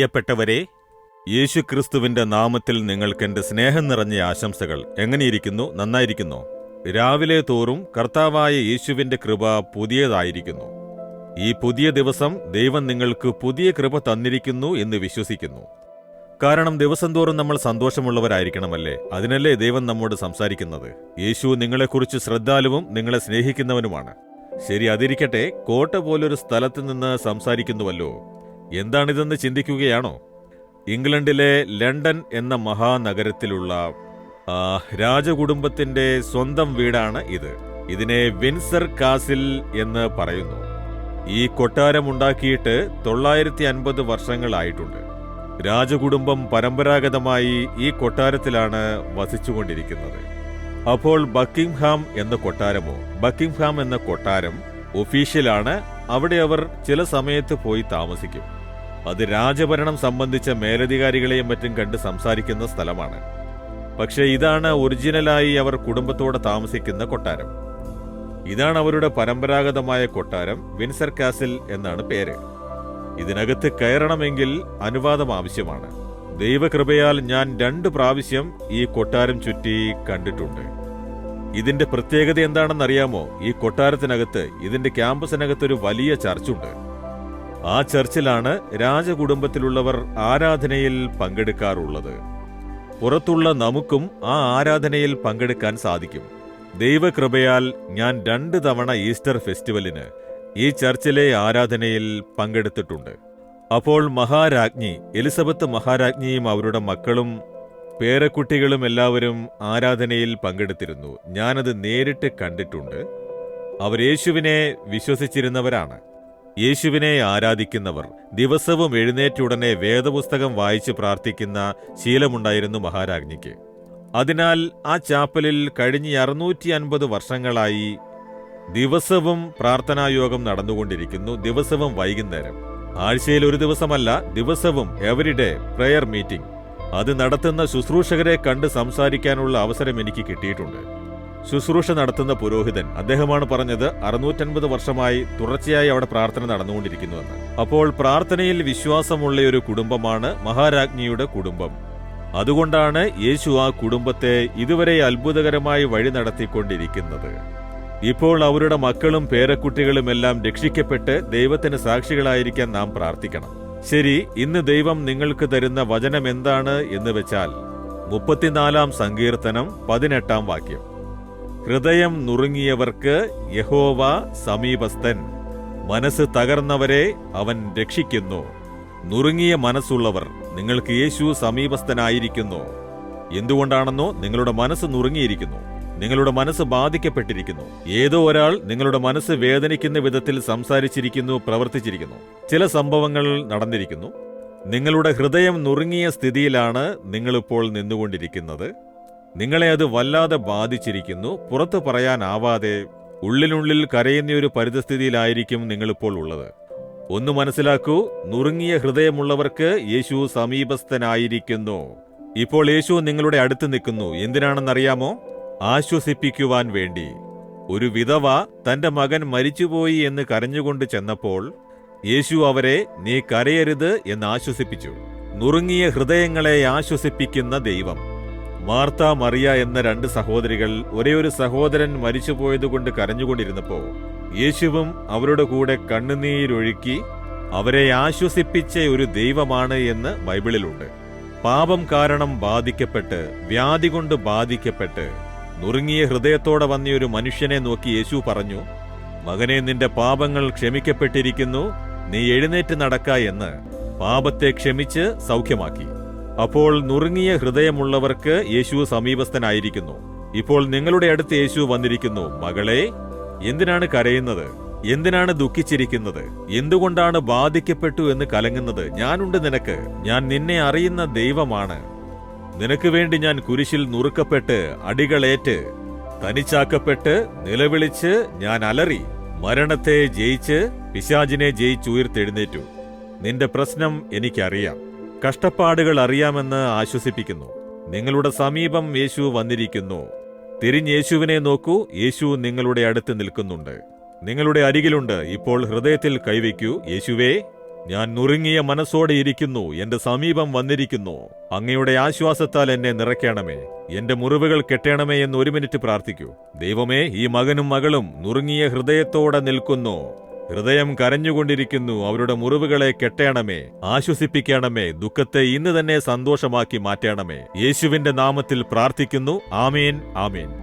പ്രിയപ്പെട്ടവരെ യേശുക്രിസ്തുവിന്റെ നാമത്തിൽ നിങ്ങൾക്ക് എന്റെ സ്നേഹം നിറഞ്ഞ ആശംസകൾ. എങ്ങനെയിരിക്കുന്നു? നന്നായിരിക്കുന്നു? രാവിലെ തോറും കർത്താവായ യേശുവിന്റെ കൃപ പുതിയതായിരിക്കുന്നു. ഈ പുതിയ ദിവസം ദൈവം നിങ്ങൾക്ക് പുതിയ കൃപ തന്നിരിക്കുന്നു എന്ന് വിശ്വസിക്കുന്നു. കാരണം ദിവസം തോറും നമ്മൾ സന്തോഷമുള്ളവരായിരിക്കണമല്ലേ? അതിനല്ലേ ദൈവം നമ്മോട് സംസാരിക്കുന്നത്? യേശു നിങ്ങളെക്കുറിച്ച് ശ്രദ്ധാലുവും നിങ്ങളെ സ്നേഹിക്കുന്നവനുമാണ്. ശരി അതിരിക്കട്ടെ. കോട്ട പോലൊരു സ്ഥലത്ത് നിന്ന് സംസാരിക്കുന്നുവല്ലോ. എന്താണിതെന്ന് ചിന്തിക്കുകയാണോ? ഇംഗ്ലണ്ടിലെ ലണ്ടൻ എന്ന മഹാനഗരത്തിലുള്ള രാജകുടുംബത്തിന്റെ സ്വന്തം വീടാണ് ഇത്. ഇതിനെ വിൻസർ കാസിൽ എന്ന് പറയുന്നു. ഈ കൊട്ടാരം ഉണ്ടാക്കിയിട്ട് തൊള്ളായിരത്തി അൻപത് വർഷങ്ങളായിട്ടുണ്ട്. രാജകുടുംബം പരമ്പരാഗതമായി ഈ കൊട്ടാരത്തിലാണ് വസിച്ചുകൊണ്ടിരിക്കുന്നത്. അപ്പോൾ ബക്കിംഗ്ഹാം എന്ന കൊട്ടാരമോ ബക്കിംഗ്ഹാം എന്ന കൊട്ടാരം ഒഫീഷ്യലാണ്. അവിടെ അവർ ചില സമയത്ത് പോയി താമസിക്കും. അത് രാജഭരണം സംബന്ധിച്ച മേലധികാരികളെയും മറ്റും കണ്ട് സംസാരിക്കുന്ന സ്ഥലമാണ്. പക്ഷേ ഇതാണ് ഒറിജിനലായി അവർ കുടുംബത്തോടെ താമസിക്കുന്ന കൊട്ടാരം. ഇതാണ് അവരുടെ പരമ്പരാഗതമായ കൊട്ടാരം വിൻസർ കാസിൽ എന്നാണ് പേര്. ഇതിനകത്ത് കയറണമെങ്കിൽ അനുവാദം ആവശ്യമാണ്. ദൈവകൃപയാൽ ഞാൻ രണ്ട് പ്രാവശ്യം ഈ കൊട്ടാരം ചുറ്റി കണ്ടിട്ടുണ്ട്. ഇതിന്റെ പ്രത്യേകത എന്താണെന്നറിയാമോ? ഈ കൊട്ടാരത്തിനകത്ത് ഇതിന്റെ ക്യാമ്പസിനകത്ത് ഒരു വലിയ ചർച്ചുണ്ട്. ആ ചർച്ചിലാണ് രാജകുടുംബത്തിലുള്ളവർ ആരാധനയിൽ പങ്കെടുക്കാറുള്ളത്. പുറത്തുള്ള നമുക്കും ആ ആരാധനയിൽ പങ്കെടുക്കാൻ സാധിക്കും. ദൈവകൃപയാൽ ഞാൻ രണ്ട് തവണ ഈസ്റ്റർ ഫെസ്റ്റിവലിന് ഈ ചർച്ചിലെ ആരാധനയിൽ പങ്കെടുത്തിട്ടുണ്ട്. അപ്പോൾ മഹാരാജ്ഞി എലിസബത്ത് മഹാരാജ്ഞിയും അവരുടെ മക്കളും പേരക്കുട്ടികളും എല്ലാവരും ആരാധനയിൽ പങ്കെടുത്തിരുന്നു. ഞാനത് നേരിട്ട് കണ്ടിട്ടുണ്ട്. അവർ യേശുവിനെ വിശ്വസിച്ചിരുന്നവരാണ്. യേശുവിനെ ആരാധിക്കുന്നവർ ദിവസവും എഴുന്നേറ്റുടനെ വേദപുസ്തകം വായിച്ച് പ്രാർത്ഥിക്കുന്ന ശീലമുണ്ടായിരുന്നു മഹാരാജ്ഞിക്ക്. അതിനാൽ ആ ചാപ്പലിൽ കഴിഞ്ഞ അറുന്നൂറ്റി അൻപത് വർഷങ്ങളായി ദിവസവും പ്രാർത്ഥനായോഗം നടന്നുകൊണ്ടിരിക്കുന്നു ദിവസവും വൈകുന്നേരം. ആഴ്ചയിൽ ഒരു ദിവസമല്ല ദിവസവും എവരിഡേ പ്രെയർ മീറ്റിംഗ് അത് നടത്തുന്ന ശുശ്രൂഷകരെ കണ്ട് സംസാരിക്കാനുള്ള അവസരം എനിക്ക് കിട്ടിയിട്ടുണ്ട്. ശുശ്രൂഷ നടത്തുന്ന പുരോഹിതൻ അദ്ദേഹമാണ് പറഞ്ഞത് അറുന്നൂറ്റൻപത് വർഷമായി തുടർച്ചയായി അവിടെ പ്രാർത്ഥന നടന്നുകൊണ്ടിരിക്കുന്നുവെന്ന്. അപ്പോൾ പ്രാർത്ഥനയിൽ വിശ്വാസമുള്ള ഒരു കുടുംബമാണ് മഹാരാജ്ഞിയുടെ കുടുംബം. അതുകൊണ്ടാണ് യേശു ആ കുടുംബത്തെ ഇതുവരെ അത്ഭുതകരമായി വഴി നടത്തിക്കൊണ്ടിരിക്കുന്നത്. ഇപ്പോൾ അവരുടെ മക്കളും പേരക്കുട്ടികളുമെല്ലാം രക്ഷിക്കപ്പെട്ട് ദൈവത്തിന് സാക്ഷികളായിരിക്കാൻ നാം പ്രാർത്ഥിക്കണം. ശരി ഇന്ന് ദൈവം നിങ്ങൾക്ക് തരുന്ന വചനം എന്താണ് എന്ന് വെച്ചാൽ മുപ്പത്തിനാലാം സങ്കീർത്തനം പതിനെട്ടാം വാക്യം. ഹൃദയം നുറുങ്ങിയവർക്ക് യഹോവ സമീപസ്ഥൻ. മനസ്സ് തകർന്നവരെ അവൻ രക്ഷിക്കുന്നു. നുറുങ്ങിയ മനസ്സുള്ളവർ നിങ്ങൾക്ക് യേശു സമീപസ്ഥനായിരിക്കുന്നു. എന്തുകൊണ്ടാണെന്നോ നിങ്ങളുടെ മനസ്സ് നുറുങ്ങിയിരിക്കുന്നു. നിങ്ങളുടെ മനസ്സ് ബാധിക്കപ്പെട്ടിരിക്കുന്നു. ഏതോ ഒരാൾ നിങ്ങളുടെ മനസ്സ് വേദനിക്കുന്ന വിധത്തിൽ സംസാരിച്ചിരിക്കുന്നു പ്രവർത്തിച്ചിരിക്കുന്നു. ചില സംഭവങ്ങൾ നടന്നിരിക്കുന്നു. നിങ്ങളുടെ ഹൃദയം നുറുങ്ങിയ സ്ഥിതിയിലാണ് നിങ്ങളിപ്പോൾ നിന്നുകൊണ്ടിരിക്കുന്നത്. നിങ്ങളെ അത് വല്ലാതെ ബാധിച്ചിരിക്കുന്നു. പുറത്തു പറയാനാവാതെ ഉള്ളിനുള്ളിൽ കരയുന്ന ഒരു പരിതസ്ഥിതിയിലായിരിക്കും നിങ്ങളിപ്പോൾ ഉള്ളത്. ഒന്ന് മനസ്സിലാക്കൂ നുറുങ്ങിയ ഹൃദയമുള്ളവർക്ക് യേശു സമീപസ്ഥനായിരിക്കുന്നു. ഇപ്പോൾ യേശു നിങ്ങളുടെ അടുത്ത് നിൽക്കുന്നു. എന്തിനാണെന്നറിയാമോ? ആശ്വസിപ്പിക്കുവാൻ വേണ്ടി. ഒരു വിധവ തന്റെ മകൻ മരിച്ചുപോയി എന്ന് കരഞ്ഞുകൊണ്ട് ചെന്നപ്പോൾ യേശു അവരെ നീ കരയരുത് എന്ന് ആശ്വസിപ്പിച്ചു. നുറുങ്ങിയ ഹൃദയങ്ങളെ ആശ്വസിപ്പിക്കുന്ന ദൈവം. മാർത്ത മറിയ എന്ന രണ്ട് സഹോദരികൾ ഒരേ ഒരു സഹോദരൻ മരിച്ചുപോയതുകൊണ്ട് കരഞ്ഞുകൊണ്ടിരുന്നപ്പോ യേശുവും അവരുടെ കൂടെ കണ്ണുനീരൊഴുക്കി അവരെ ആശ്വസിപ്പിച്ച ഒരു ദൈവമാണ് എന്ന് ബൈബിളിലുണ്ട്. പാപം കാരണം ബാധിക്കപ്പെട്ട് വ്യാധി കൊണ്ട് ബാധിക്കപ്പെട്ട് നുറുങ്ങിയ ഹൃദയത്തോടെ വന്ന ഒരു മനുഷ്യനെ നോക്കി യേശു പറഞ്ഞു മകനെ നിന്റെ പാപങ്ങൾ ക്ഷമിക്കപ്പെട്ടിരിക്കുന്നു നീ എഴുന്നേറ്റ് നടക്ക എന്ന് പാപത്തെ ക്ഷമിച്ച് സൗഖ്യമാക്കി. അപ്പോൾ നുറുങ്ങിയ ഹൃദയമുള്ളവർക്ക് യേശു സമീപസ്ഥനായിരിക്കുന്നു. ഇപ്പോൾ നിങ്ങളുടെ അടുത്ത് യേശു വന്നിരിക്കുന്നു. മകളെ എന്തിനാണ് കരയുന്നത്? എന്തിനാണ് ദുഃഖിച്ചിരിക്കുന്നത്? എന്തുകൊണ്ടാണ് ബാധിക്കപ്പെട്ടു എന്ന് കലങ്ങുന്നത്? ഞാനുണ്ട് നിനക്ക്. ഞാൻ നിന്നെ അറിയുന്ന ദൈവമാണ്. നിനക്ക് വേണ്ടി ഞാൻ കുരിശിൽ നുറുക്കപ്പെട്ട് അടികളേറ്റ് തനിച്ചാക്കപ്പെട്ട് നിലവിളിച്ച് ഞാൻ അലറി മരണത്തെ ജയിച്ച് പിശാചിനെ ജയിച്ചുയർത്തെഴുന്നേറ്റു നിന്റെ പ്രശ്നം എനിക്കറിയാം. കഷ്ടപ്പാടുകൾ അറിയാമെന്ന് ആശ്വസിപ്പിക്കുന്നു. നിങ്ങളുടെ സമീപം യേശു വന്നിരിക്കുന്നു. തിരിഞ്ഞ് യേശുവിനെ നോക്കൂ. യേശു നിങ്ങളുടെ അടുത്ത് നിൽക്കുന്നുണ്ട്. നിങ്ങളുടെ അരികിലുണ്ട്. ഇപ്പോൾ ഹൃദയത്തിൽ കൈവയ്ക്കൂ. യേശുവേ ഞാൻ നുറുങ്ങിയ മനസ്സോടെ ഇരിക്കുന്നു. എന്റെ സമീപം വന്നിരിക്കുന്നു. അങ്ങയുടെ ആശ്വാസത്താൽ എന്നെ നിറയ്ക്കണമേ. എന്റെ മുറിവുകൾ കെട്ടണമേ എന്ന് ഒരു മിനിറ്റ് പ്രാർത്ഥിക്കൂ. ദൈവമേ ഈ മകനും മകളും നുറുങ്ങിയ ഹൃദയത്തോടെ നിൽക്കുന്നു. ഹൃദയം കരഞ്ഞുകൊണ്ടിരിക്കുന്നു. അവരുടെ മുറിവുകളെ കെട്ടണമേ. ആശ്വസിപ്പിക്കണമേ. ദുഃഖത്തെ ഇന്ന് തന്നെ സന്തോഷമാക്കി മാറ്റണമേ. യേശുവിന്റെ നാമത്തിൽ പ്രാർത്ഥിക്കുന്നു. ആമേൻ ആമേൻ.